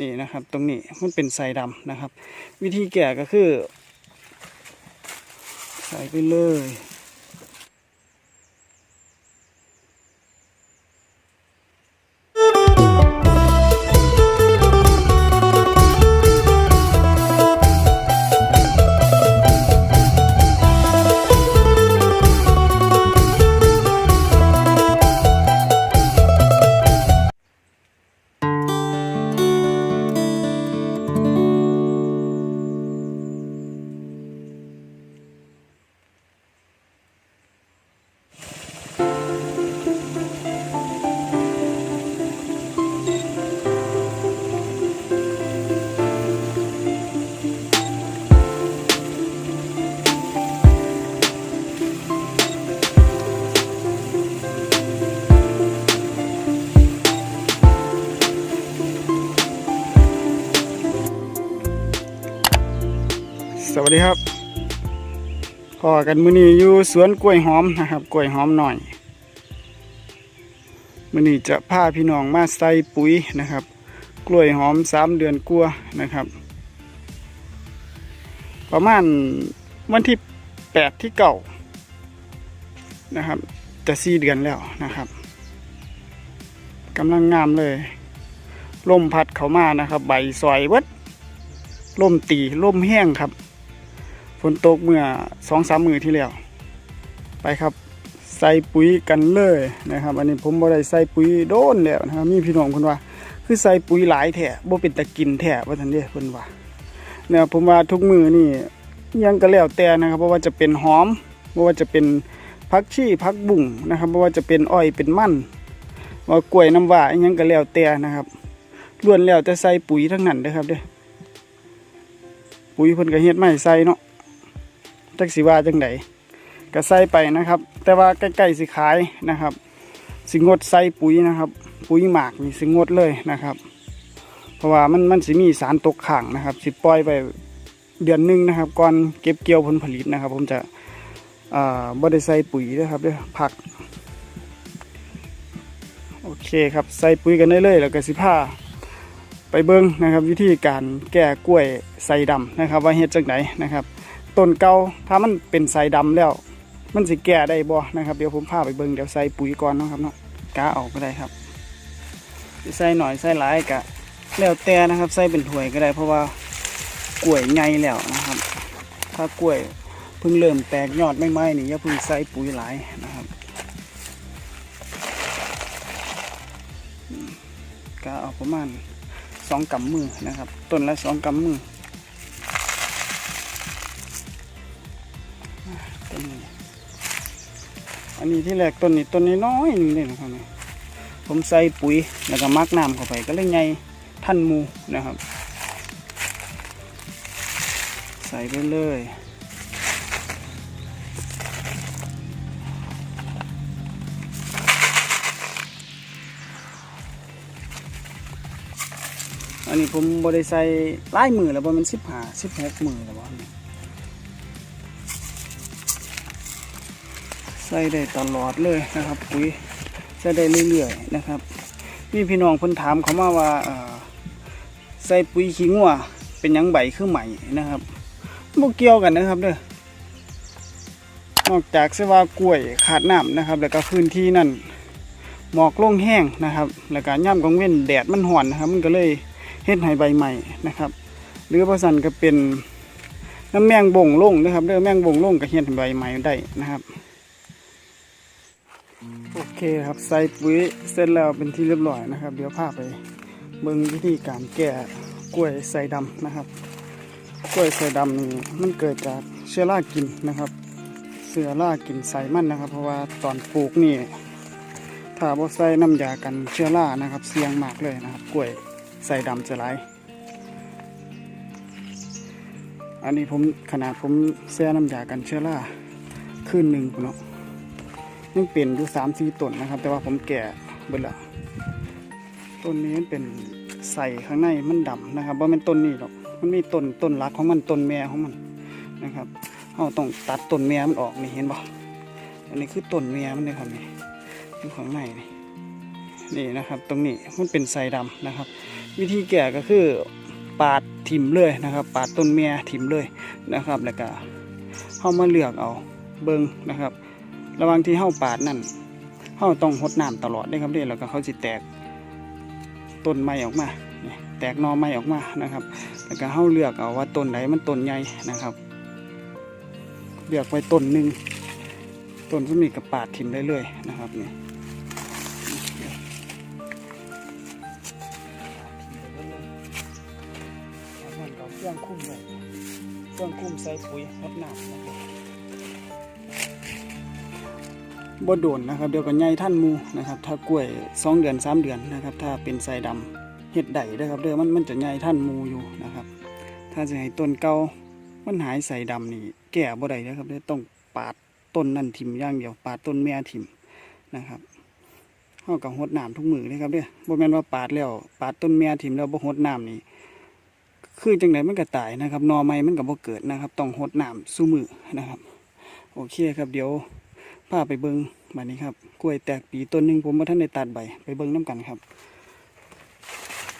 นี่นะครับ ตรงนี้มันเป็นไซดำนะครับ วิธีแก่ก็คือ ใส่ไปเลย สวัสดีครับพอกันมื้อนี้อยู่สวนกล้วยหอมนะครับ กล้วยหอมหน่อยมื้อนี้จะพาพี่น้องมาใส่ปุ๋ยนะครับ กล้วยหอมสามเดือนกลัวนะครับ ประมาณวันที่แปดที่เก่านะครับ จะสี่เดือนแล้วนะครับกำลังงามเลยลมพัดเขามานะครับ ใบสอยวัดลมตีลมแห้งครับ ฝนตกเมื่อสองสามมือที่แล้ว ไปครับใส่ปุ๋ยกันเลยนะครับ อันนี้ผมบ่ได้ใส่ปุ๋ยโดนแล้วนะครับมีพี่น้องคนว่า คือใส่ปุ๋ยหลายแท้บ่เป็นตะกินแท้ว่าท่านเด้เพิ่นว่าเนี่ยผมว่าทุกมือนี่ยังก็แล้วแต่นะครับเพราะว่าจะเป็นหอมบ่ว่าจะเป็นผักชีผักบุ้งนะครับบ่ว่าจะเป็นอ้อยเป็นมันว่ากล้วยน้ำว้าอิหยังก็แล้วแต่นะครับล้วนแล้วแต่ใส่ปุ๋ยทั้งนั้นเด้อครับเด้อปุ๋ยเพิ่นก็เฮ็ดมาให้ใส่เนาะ จักสิว่าจังไดก็ใส่ไปนะครับ แต่ว่าใกล้ๆสิขายนะครับ สิงดใส่ปุ๋ยนะครับ ปุ๋ยหมากนี่สิงดเลยนะครับ เพราะว่ามันมันสิมีสารตกค้างนะครับ สิปล่อยไปเดือนหนึงนะครับก่อนเก็บเกี่ยวผลผลิตนะครับ ผมจะบ่ได้ใส่ปุ๋ยนะครับเด้อผักโอเคครับใส่ปุ๋ยกันได้เลยแล้วก็สิพาไปเบิ้งนะครับ วิธีการแก้กล้วยใส่ดำนะครับ ว่าเฮ็ดจังไดนะครับ ต้นเก่าถ้ามันเป็นสายดำแล้ว มันสิแก้ได้บ่นะครับเดี๋ยวผมพาไปเบิ่งเดี๋ยวใส่ปุ๋ยก่อนนะครับเนาะกาออกก็ได้ครับใส่หน่อยใส่หลายกะแล้วแต่นะครับใส่เป็นถ้วยก็ได้ เพราะว่ากล้วยใหญ่แล้วนะครับ ถ้ากล้วยเพิ่งเริ่มแตกยอดไม่ไหม้นี่อย่าเพิ่งใส่ปุ๋ยหลายนะครับกาเอาประมาณสองกำมือนะครับ ต้นละสองกำมือ อันนี้ที่แรกต้นนี้ต้นนี้น้อยนึงเลยนะครับเนี่ยผมใส่ปุ๋ยแล้วก็มักน้ำเข้าไปก็เลยไงท่านมูนะครับ ใส่ไปเลยอันนี้ผมบริใส่หลายมือแล้วว่ามันสิบหาสิบหกมือแล้วว่า ใส่ได้ตลอดเลยนะครับ ปุ๋ยใส่ได้เรื่อยๆนะครับมีพี่น้องเพิ่นถามเขามาว่าใส่ปุ๋ยขี้งัวเป็นยังใบคือใหม่นะครับบ่เกี่ยวกันนะครับเด้อนอกจากเสว่ากล้วยขาดน้ำนะครับ แล้วก็พื้นที่นั่นหมอกลงแห้งนะครับ แล้วก็ย่ำกลางเว้นแดดมันห่อนนะครับ มันก็เลยเฮ็ดให้ใบใหม่นะครับ หรือว่าสันก็เป็นน้ำแมงบ่งลงนะครับเด้อแมงบ่งลงก็เฮ็ดให้ใบใหม่ได้นะครับ เคครับใส่ปุ๋ยเสร็จแล้วเป็นที่เรียบร้อยนะครับ เดี๋ยวพาไปเบิ่งวิธีการแก้กล้วยใส่ดำนะครับ กล้วยใส่ดำนี่มันเกิดจากเชื้อรากินนะครับเชื้อรากินใส่มันนะครับ เพราะว่าตอนปลูกนี่ถ้าบ่ใส่น้ำยากันเชื้อรานะครับ เสี่ยงมากเลยนะครับ กล้วยใส่ดำจะหลายอันนี้ผมขนาดผมแช่น้ำยากันเชื้อราคืนหนึ่งพุ่นเนาะ ยังเปลี่ยนอยู่สามสี่ต้นนะครับ แต่ว่าผมแก่เบิดละต้นนี้เป็นใส่ข้างในมันดำนะครับว่าเป็นต้นนี้หรอกมันมีต้นต้นรักของมันต้นแม่ของมันนะครับเราต้องตัดต้นแม่มันออกนี่เห็นบ่อันนี้คือต้นแม่มันเลยครับนี่อยู่ข้างในนี่นี่นะครับ ตรงนี้มันเป็นใส่ดำนะครับ วิธีแก่ก็คือปาดถิ่มเลยนะครับ ปาดต้นเมียถิ่มเลยนะครับ แล้วก็เข้ามาเลือกเอาเบิงนะครับ ระหว่างที่เข้าปาดนั่นเข้าต้องหดน้ำตลอดเด้ครับเด้แล้วก็เขาสิแตกต้นไม้ออกมาแตกนอไม้ออกมานะครับ แล้วก็เข้าเลือกเอาว่าต้นไหนมันต้นใหญ่นะครับ เลือกไว้ต้นหนึ่งต้นสมีกับปาดถิ่มได้เลยนะครับนี่เครื่องคุ้มเลยเครื่องคุ้มใส่ปุ๋ยรดน้ำนะครับ บ่โดนนะครับเดี๋ยวก็ใหญ่ท่านมูนะครับถ้ากล้วยสองเดือนสามเดือนนะครับถ้าเป็นไซดำเห็ดใดนะครับเด้อมันมันจะใหญ่ท่านมูอยู่นะครับ ถ้าจะให้ต้นเก่ามันหายใส่ดำนี่แก่บ่ได้นะครับเด้อต้องปาดต้นนั่นถิ่มย่างเดียวปาดต้นแม่ถิ่มนะครับเฮากับหดน้ำทุกมือเลยครับเด้อบ่แม่นว่าปาดแล้วปาดต้นแม่ถิ่มแล้วบ่หดน้ำนี่คือจังไดมันก็ตายนะครับนอไม้มันก็บ่เกิดนะครับ ต้องหดน้ำสู้มือนะครับ โอเคครับเดี๋ยว พาไปเบิงแบัดนี้ครับกล้วยแตกปีต้นหนึ่งผมบ่ทันได้ตัดใบไปเบิงน้กันครับ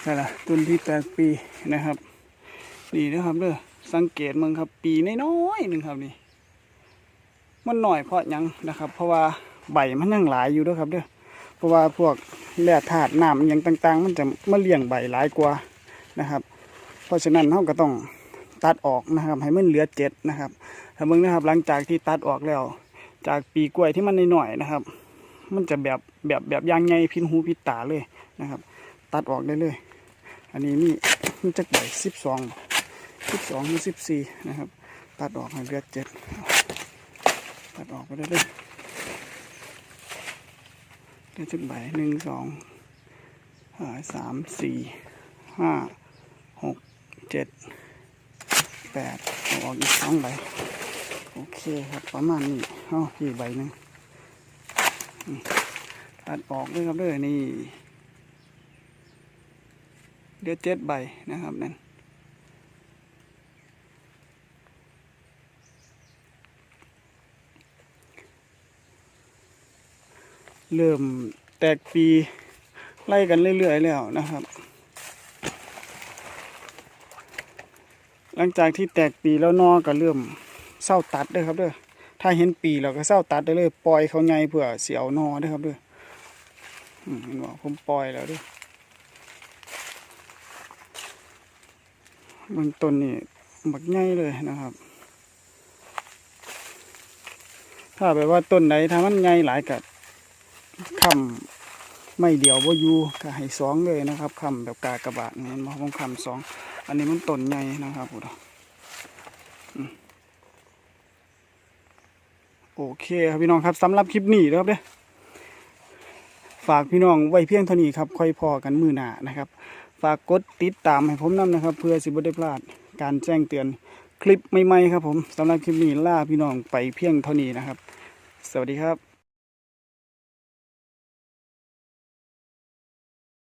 นี่แหละต้นที่แตกปีนะครับนี่นะครับเด้อสังเกตมึงครับ ปีน้อยๆหนึ่งครับนี่ มันหน่อยเพราะยังนะครับ เพราะว่าใบมันยังหลายอยู่ด้วยครับเด้อเพราะว่าพวกแร่ธาตุน้ำอย่างต่าง ๆ มันจะมาเลี้ยงใบหลายกว่านะครับ เพราะฉะนั้นเราก็ต้องตัดออกนะครับ ให้มันเหลือเจ็ดนะครับถ้าเบิ่งนะครับ หลังจากที่ตัดออกแล้ว จากปีกล้วยที่มันน้อยๆนะครับ มันจะแบบแบบแบบยางไงพินหูพินตาเลยนะครับ ตัดออกได้เลย อันนี้นี่มันจะใบสิบสองสิบสองหรือสิบสี่นะครับ ตัดออกให้เหลือเจ็ดตัดออกไปได้เลยได้จักใบหนึ่งสองสามสี่ห้าหกเจ็ดแปดออกอีกสองใบ โอเคครับประมาณนี้เอาอีกใบหนึ่งตัดออกด้วยครับด้วยนี่เดี๋ยวเจ็ดใบนะครับนั่นเริ่มแตกปีไล่กันเรื่อยๆแล้วนะครับ หลังจากที่แตกปีแล้วนอก็เริ่ม เศร้าตัดเด้อครับเด้อถ้าเห็นปีเราก็เศร้าตัดได้เลย ปล่อยเขาไงเพื่อเสียวนอเด้อครับเด้อเห็นบ่ผมปล่อยแล้วเด้อเบื้องต้นนี่บักใหญ่เลยนะครับ ถ้าแบบว่าต้นไหนถ้ามันใหญ่หลายกับคำไม่เดียวบ่อยู่ก็ให้สองเลยนะครับคำแบบกากระบาดนี่เห็นบ่ผมคำสอง อันนี้มันต้นใหญ่นะครับผมอืมโอ เคครับพี่น้องครับสำหรับคลิปนี้นะครับเด้อฝากพี่น้องไว้เพียงเท่านี้ครับค่อยพอกันมือหนานะครับ ฝากกดติดตามให้ผมนํนะครับ เพื่อสิบ่ได้พลาดการแจ้งเตือนคลิปใหม่ๆครับผมสำหรับคลิปนี้ล่าพี่น้องไปเพียงเท่านี้นะครับ สวัสดีครับ